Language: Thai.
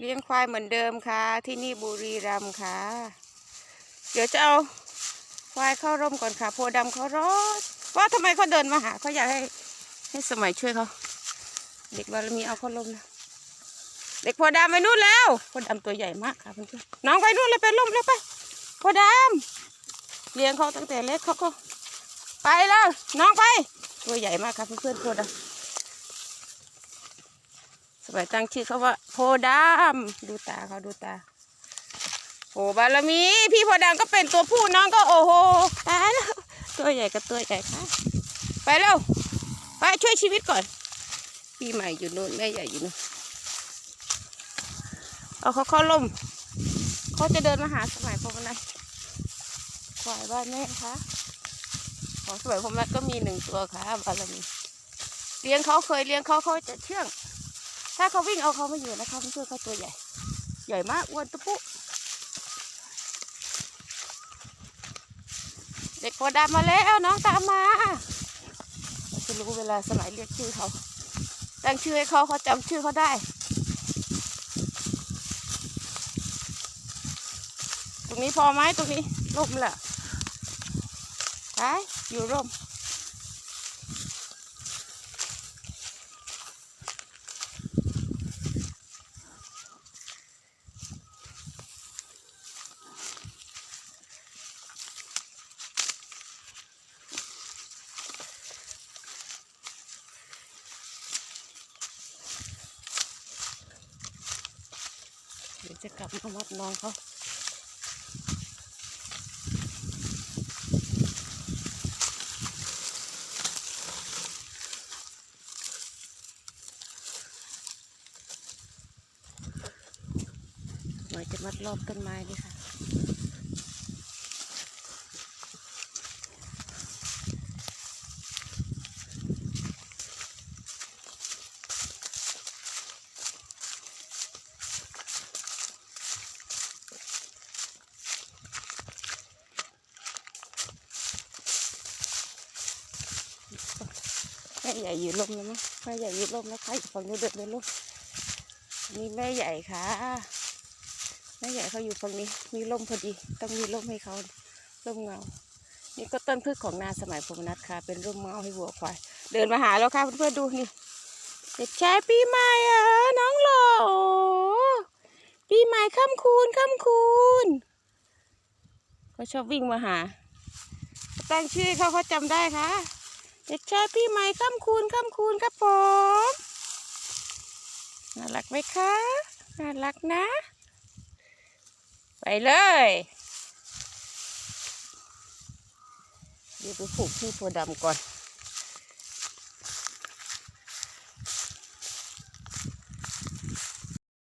เลี้ยงควายเหมือนเดิมค่ะ ที่นี่บุรีรัมย์ค่ะ เดี๋ยวจะเอาควายเข้าร่มก่อนค่ะโพธิ์ดำเขาร้อนว่าทำไมเขาเดินมาหาเขาอยากให้ให้สมัยช่วยเขาเด็กบารมีเอาเข้าร่มนะเด็กโพธิ์ดำไปนู่นแล้วโพธิ์ดำตัวใหญ่มากค่ะเพื่อนๆน้องไปนู่นเลยไปร่มแล้วไปโพธิ์ดำเลี้ยงเขาตั้งแต่เล็กเขาก็ไปแล้วน้องไป ตัวใหญ่มากครับเพื่อนๆโพธิ์ดำ สมัยตั้งชื่อเขาว่าโพธิ์ดำดูตาเขาดูตาโอ้บารมี พี่โพธิ์ดำก็เป็นตัวผู้น้องก็โอ้โหตายแล้วตัวใหญ่กับตัวใหญ่ค่ะไปเร็วไปช่วยชีวิตก่อนพี่ใหม่อยู่นู่นแม่ใหญ่อยู่นู่นเอาเขาเข้าล่มเขาจะเดินมาหาสมัยพรมนัทควายบ้านแม่คะของสมัยพรมนัทก็มีหนึ่งตัวค่ะบารมีเลี้ยงเขาเคยเลี้ยงเขาเขาจะเชื่อง ถ้าเขาวิ่งเอาเขาไม่อยู่นะคะเพื่อนๆเขาตัวใหญ่ ใหญ่มากอ้วนตุ๊ปุ๊เด็กโพธิ์ดำมาแล้วน้องตามมาเราจะรู้เวลาสมัยเรียกชื่อเขาตั้งชื่อให้เขาเขาจำชื่อเขาได้ตรงนี้พอไหมตรงนี้ร่มแหละไปอยู่ร่ม จะกลับมาวัดน้องเขาเราจะมัดรอบต้นไม้ดีค่ะ แม่ ใหญ่อยู่ร่มแล้วมั้งแม่ใหญ่อยู่ร่มแล้วค่ะอยู่ฝั่งนู้นเดินไปร่มนี่แม่ใหญ่ค่ะแม่ใหญ่เขาอยู่ฝั่งนี้ มีร่มพอดี ต้องมีร่มให้เขาร่มเงา นี่ก็ต้นพืชของนาสมัยพรมนัทค่ะ เป็นร่มเงาให้วัวควาย เดินมาหาแล้วค่ะเพื่อนๆดูนี่เด็กชายปีใหม่อะน้องหล่อปีใหม่ค่ำคูณค่ำคูณเขาชอบวิ่งมาหาตั้งชื่อเขาเขาจำได้ค่ะ เด็กชายพี่ใหม่ข้ามคูณค่ำคูณครับผมน่ารักไหมคะน่ารักนะ ไปเลยเดี๋ยวไปผูกพี่โพดำก่อน